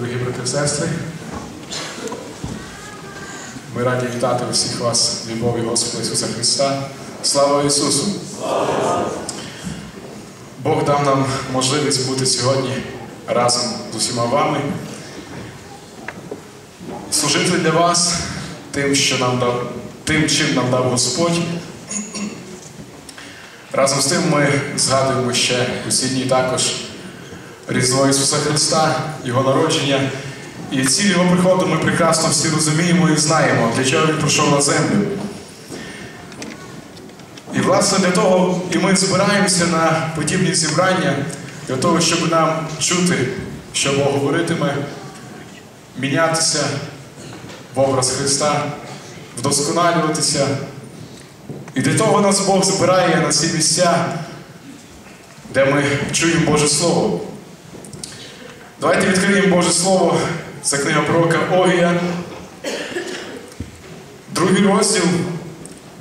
Дорогі брати і сестри, ми раді вітати всіх вас в любові Господа Ісуса Христа. Слава Ісусу! Бог дав нам можливість бути сьогодні разом з усіма вами, служити для вас тим, що нам дав, тим, чим нам дав Господь. Разом з тим ми згадуємо ще усі дні також Різдво Ісуса Христа, Його народження. І ціль Його приходу ми прекрасно всі розуміємо і знаємо, для чого Він прийшов на землю. І, власне, для того і ми збираємося на подібні зібрання, для того, щоб нам чути, що Бог говоритиме, мінятися в образ Христа, вдосконалюватися. І для того нас Бог збирає на ці місця, де ми чуємо Боже Слово. Давайте відкриємо Боже Слово. Це книга пророка Огія, другий розділ,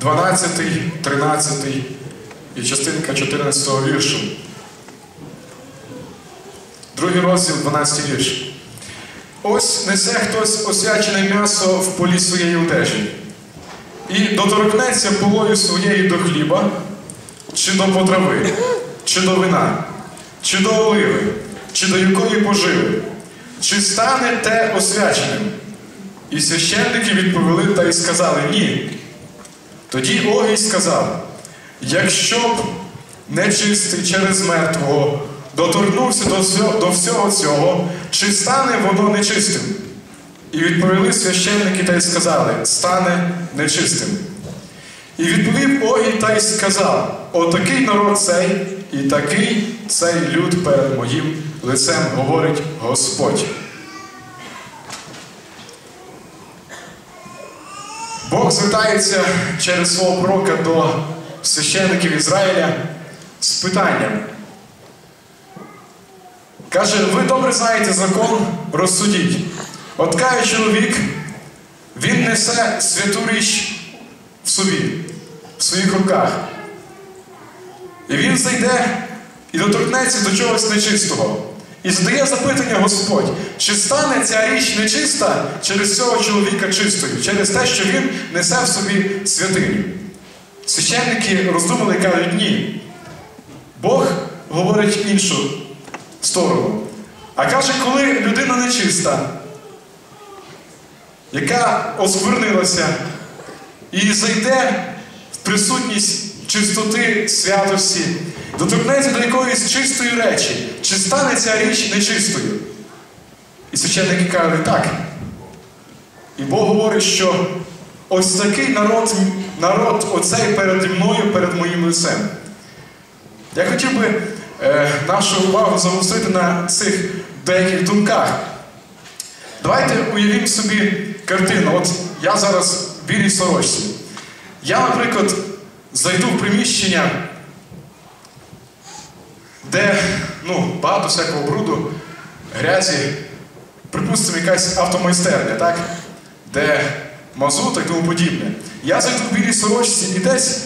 12, 13 і частинка 14 віршу. Другий розділ, 12 вірш. Ось несе хтось освячене м'ясо в полі своєї одежі, і доторкнеться полою своєї до хліба, чи до потрави, чи до вина, чи до оливи, чи до якої поживи, чи стане те освяченим? І священники відповіли та й сказали ні. Тоді Огій сказав: якщо б нечистий через мертвого доторкнувся до всього, до всього цього, чи стане воно нечистим? І відповіли священники та й сказали: стане нечистим. І відповів Огій та й сказав: Отакий народ цей, і такий цей люд перед моїм лицем говорить Господь. Бог звертається через свого пророка до священників Ізраїля з питанням. Каже, ви добре знаєте закон, розсудіть. От каже чоловік, він несе святу річ в собі, в своїх руках. І він зайде і доторкнеться до чогось нечистого. І задає запитання Господь, чи стане ця річ нечиста через цього чоловіка чистою, через те, що він несе в собі святиню. Священники роздумали і кажуть, ні. Бог говорить іншу сторону. А каже, коли людина нечиста, яка осквернилася і зайде в присутність чистоти святості, доторкнеться до якоїсь чистої речі, чи стане ця річ нечистою? І священники кажуть, так. І Бог говорить, що ось такий народ, народ оцей переді мною, перед моїм лицем. Я хотів би е, нашу увагу загострити на цих деяких думках. Давайте уявімо собі картину. От я зараз в білій сорочці. Я, наприклад, зайду в приміщення, де ну, багато всякого бруду, грязі, припустимо, якась автомайстерня, так? де мазут і тому подібне. Я зайду в білій сорочці і десь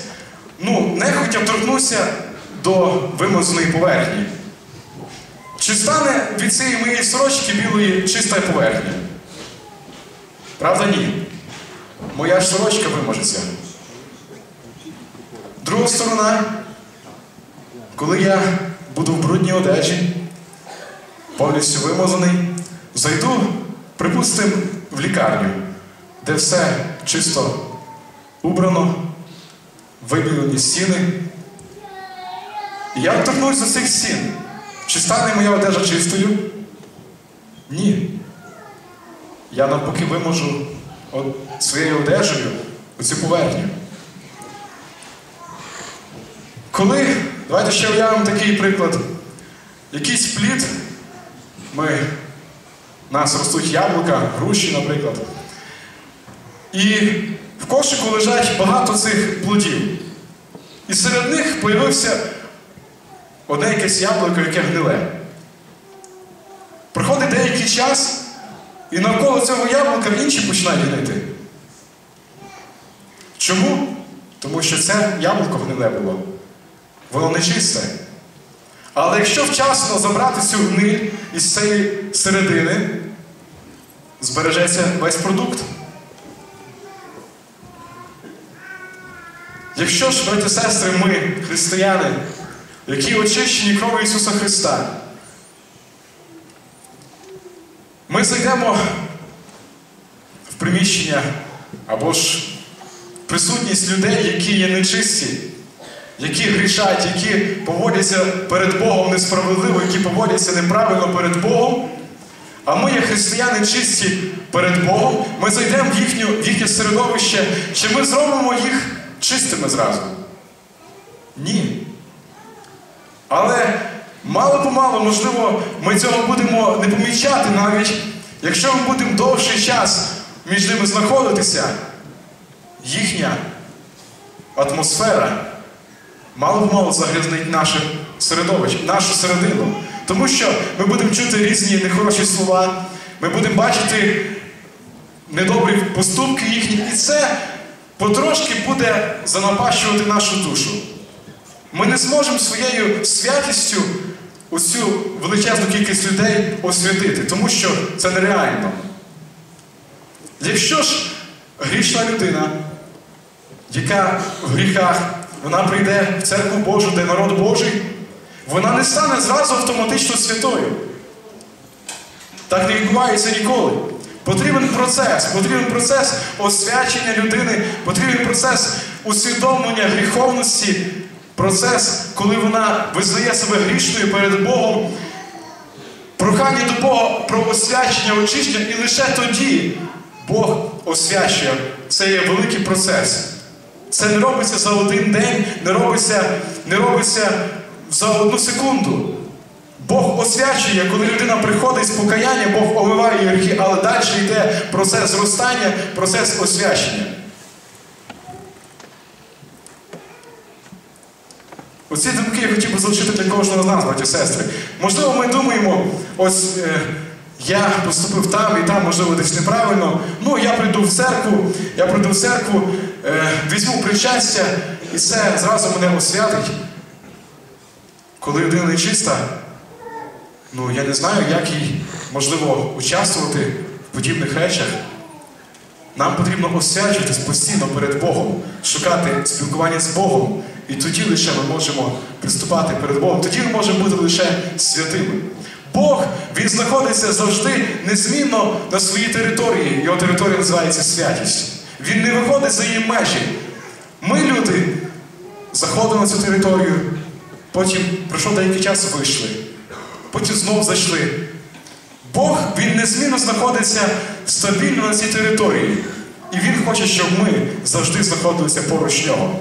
ну, нехотя торкнуся до вимазаної поверхні. Чи стане від цієї моєї сорочки білої чиста поверхня? Правда, ні. Моя ж сорочка вимажеться. Друга сторона, коли я буду в брудній одежі, повністю вимазаний, зайду, припустимо, в лікарню, де все чисто убрано, вибілені стіни. Я торкнусь до цих стін. Чи стане моя одежа чистою? Ні. Я навпаки виможу своєю одежею оцю поверхню. Коли, давайте ще уявимо такий приклад, якийсь плід, ми, нас ростуть яблука, груші, наприклад. І в кошику лежать багато цих плодів. І серед них з'явився одне якесь яблуко, яке гниле. Проходить деякий час, і навколо цього яблука інші починають гнити. Чому? Тому що це яблуко гниле було. Воно не чисте. Але якщо вчасно забрати цю гниль із цієї середини, збережеться весь продукт. Якщо ж, браті сестри, ми, християни, які очищені кров'ю Ісуса Христа, ми зайдемо в приміщення або ж присутність людей, які є нечисті, які грішать, які поводяться перед Богом несправедливо, які поводяться неправильно перед Богом. А ми, як християни, чисті перед Богом, ми зайдемо в, їхню, в їхнє середовище, чи ми зробимо їх чистими зразу? Ні. Але мало-помалу, можливо, ми цього будемо не помічати навіть, якщо ми будемо довший час між ними знаходитися, їхня атмосфера мало-помалу загрязнить наше середовище, нашу середину. Тому що ми будемо чути різні нехороші слова, ми будемо бачити недобрі поступки їхні, і це потрошки буде занапащувати нашу душу. Ми не зможемо своєю святістю усю величезну кількість людей освятити, тому що це нереально. Якщо ж грішна людина, яка в гріхах, вона прийде в церкву Божу, де народ Божий, вона не стане зразу автоматично святою. Так не відбувається ніколи. Потрібен процес, потрібен процес освячення людини, потрібен процес усвідомлення гріховності, процес, коли вона визнає себе грішною перед Богом, прохання до Бога про освячення, очищення, і лише тоді Бог освячує. Це є великий процес. Це не робиться за один день, не робиться, не робиться за одну секунду. Бог освячує, коли людина приходить з покаяння, Бог омиває її гріхи, але далі йде процес зростання, процес освячення. Оці думки я хотів би залишити для кожного з нас, браті сестри. Можливо, ми думаємо, ось е, я поступив там і там, можливо, десь неправильно. Ну, я прийду в церкву, я прийду в церкву, візьму причастя, і це зразу мене освятить. Коли людина нечиста, ну я не знаю, як їй можливо участвувати в подібних речах. Нам потрібно освячуватись постійно перед Богом, шукати спілкування з Богом. І тоді лише ми можемо приступати перед Богом, тоді ми можемо бути лише святими. Бог, Він знаходиться завжди незмінно на своїй території. Його територія називається святість. Він не виходить за її межі. Ми, люди, заходимо на цю територію, потім пройшов деякий час вийшли, потім знову зайшли. Бог, Він незмінно знаходиться стабільно на цій території. І Він хоче, щоб ми завжди знаходилися поруч нього.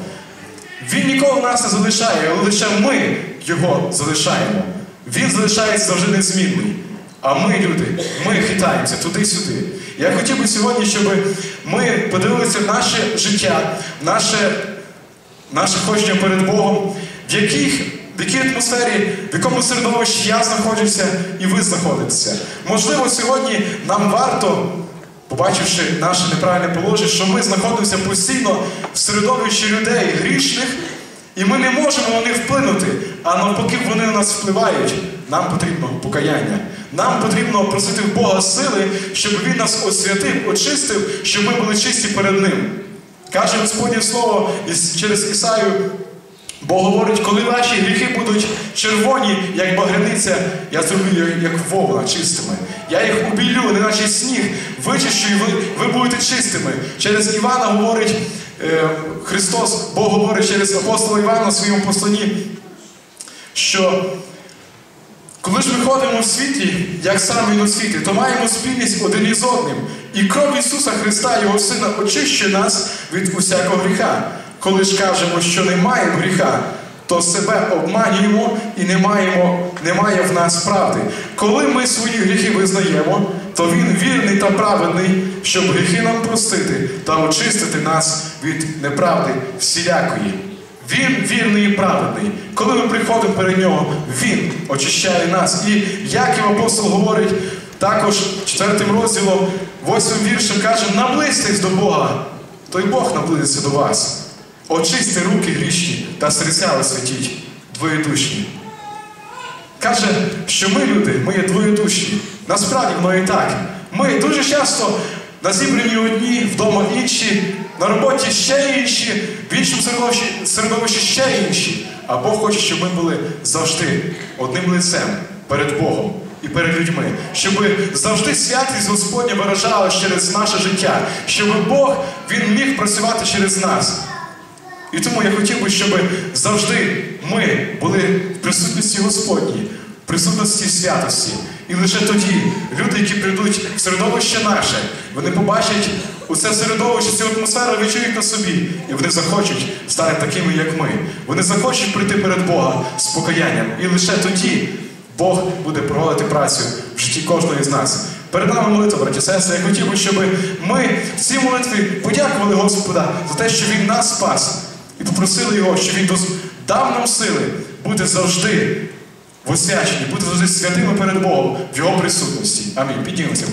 Він ніколи нас не залишає, але лише ми його залишаємо. Він залишається завжди незмінний. А ми, люди, ми хитаємося туди-сюди. Я хотів би сьогодні, щоб ми подивилися наше життя, наше, наше ходження перед Богом, в яких в якій атмосфері, в якому середовищі я знаходжуся і ви знаходитеся. Можливо, сьогодні нам варто, побачивши наше неправильне положення, що ми знаходимося постійно в середовищі людей грішних, і ми не можемо на них вплинути, а навпаки, вони на нас впливають. Нам потрібно покаяння. Нам потрібно просити в Бога сили, щоб Він нас освятив, очистив, щоб ми були чисті перед Ним. Каже Господнє Слово через Ісаю. Бо говорить, коли ваші гріхи будуть червоні, як багряниця, я зроблю як вовна чистими. Я їх убілю, не наче сніг, вичищу, і ви, ви будете чистими. Через Івана говорить е, Христос, Бог говорить через апостола Івана в своєму посланні, що коли ж ми ходимо в світлі, як сам Він у світлі, то маємо спільність один із одним. І кров Ісуса Христа, Його Сина, очищує нас від усякого гріха. Коли ж кажемо, що не маємо гріха, то себе обманюємо і не маємо, немає в нас правди. Коли ми свої гріхи визнаємо, то Він вірний та праведний, щоб гріхи нам простити та очистити нас від неправди всілякої. Він вірний і праведний. Коли ми приходимо перед нього, Він очищає нас. І як і апостол говорить, також четвертим розділом, восьмим віршем каже, наблизьтесь до Бога, то й Бог наблизиться до вас. Очисти руки грішні та серця освятіть двоєдушні. Каже, що ми люди, ми є двоєдушні. Насправді воно і так. Ми дуже часто на зібранні одні, вдома інші, на роботі ще інші, в іншому середовищі, середовищі ще інші. А Бог хоче, щоб ми були завжди одним лицем перед Богом і перед людьми, щоб завжди святість Господня виражалась через наше життя, щоб Бог Він міг працювати через нас. І тому я хотів би, щоб завжди ми були в присутності Господній, в присутності святості. І лише тоді люди, які прийдуть в середовище наше, вони побачать усе середовище, цю атмосферу відчують на собі, і вони захочуть стати такими, як ми. Вони захочуть прийти перед Бога з покаянням. І лише тоді Бог буде проводити працю в житті кожного з нас. Перед нами молитва, браті сестри. Я хотів би, щоб ми в цій молитві подякували Господа за те, що Він нас спас, і попросили Його, щоб Він дав нам сили бути завжди в освяченні, бути святими перед Богом в Його присутності. Амінь. Піднімемося.